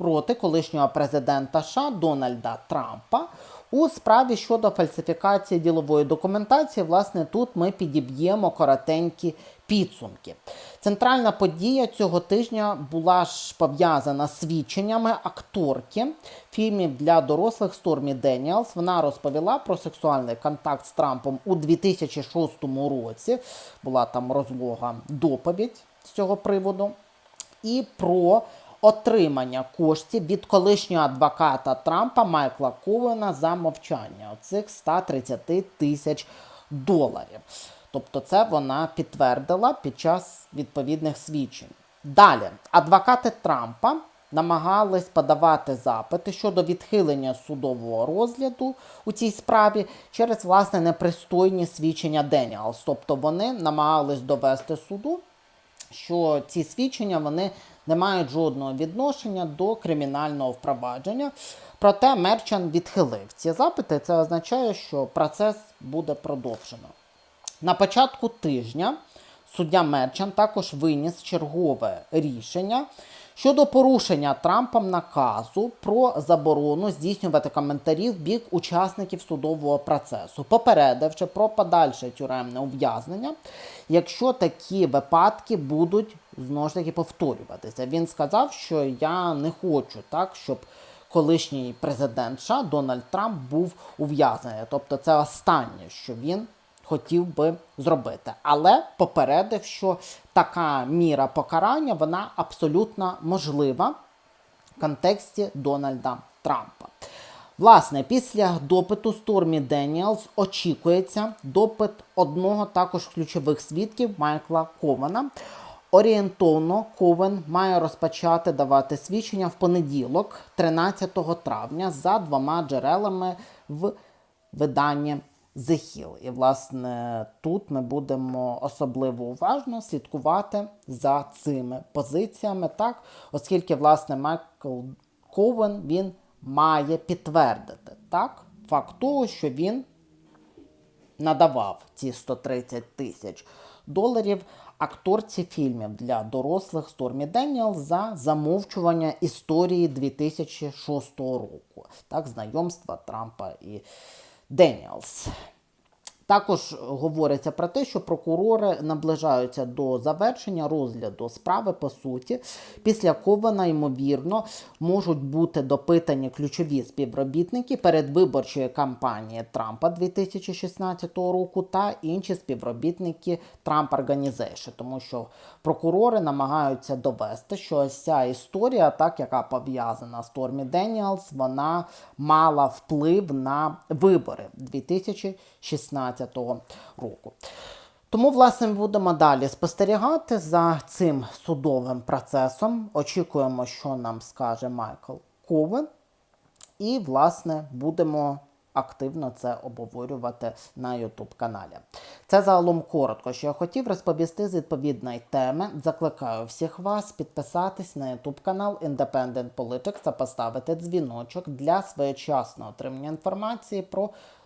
проти колишнього президента США Дональда Трампа. У справі щодо фальсифікації ділової документації, власне, тут ми підіб'ємо коротенькі підсумки. Центральна подія цього тижня була ж пов'язана свідченнями акторки фільмів для дорослих Стормі Деніелс. Вона розповіла про сексуальний контакт з Трампом у 2006 році. Була там розлога доповідь з цього приводу. І про отримання коштів від колишнього адвоката Трампа Майкла Ковена за мовчання оцих 130 тисяч доларів. Тобто, це вона підтвердила під час відповідних свідчень. Далі, адвокати Трампа намагались подавати запити щодо відхилення судового розгляду у цій справі через власне непристойні свідчення Деніалс. Тобто вони намагались довести суду, що ці свідчення вони не мають жодного відношення до кримінального впровадження. Проте Мерчан відхилив ці запити. Це означає, що процес буде продовжено. На початку тижня суддя Мерчан також виніс чергове рішення щодо порушення Трампом наказу про заборону здійснювати коментарі в бік учасників судового процесу, попередивши про подальше тюремне ув'язнення, якщо такі випадки будуть знову ж таки повторюватися. Він сказав, що я не хочу так, щоб колишній президент США Дональд Трамп був ув'язнений. Тобто, це останнє, що він хотів би зробити. Але попередив, що така міра покарання вона абсолютно можлива в контексті Дональда Трампа. Власне, після допиту Стормі Деніелс очікується допит одного також ключових свідків Майкла Кована. Орієнтовно Ковен має розпочати давати свідчення в понеділок, 13 травня, за двома джерелами в виданні The Hill. І, власне, тут ми будемо особливо уважно слідкувати за цими позиціями, так, оскільки, власне, Майкл Ковен він має підтвердити так, факт того, що він надавав ці 130 тисяч доларів акторці фільмів для дорослих Стормі Деніел за замовчування історії 2006 року, так, знайомства Трампа і Деніелс. Також говориться про те, що прокурори наближаються до завершення розгляду справи по суті. Після Кована, ймовірно, можуть бути допитані ключові співробітники передвиборчої кампанії Трампа 2016 року та інші співробітники Trump Organization, тому що прокурори намагаються довести, що ось ця історія, так яка пов'язана з Тормі Деніелс, вона мала вплив на вибори 2016 року. Тому, власне, будемо далі спостерігати за цим судовим процесом. Очікуємо, що нам скаже Майкл Ковен. І, власне, будемо активно це обговорювати на YouTube каналі. Це загалом коротко, що я хотів розповісти з відповідної теми. Закликаю всіх вас підписатись на YouTube канал Independent Politics та поставити дзвіночок для своєчасного отримання інформації про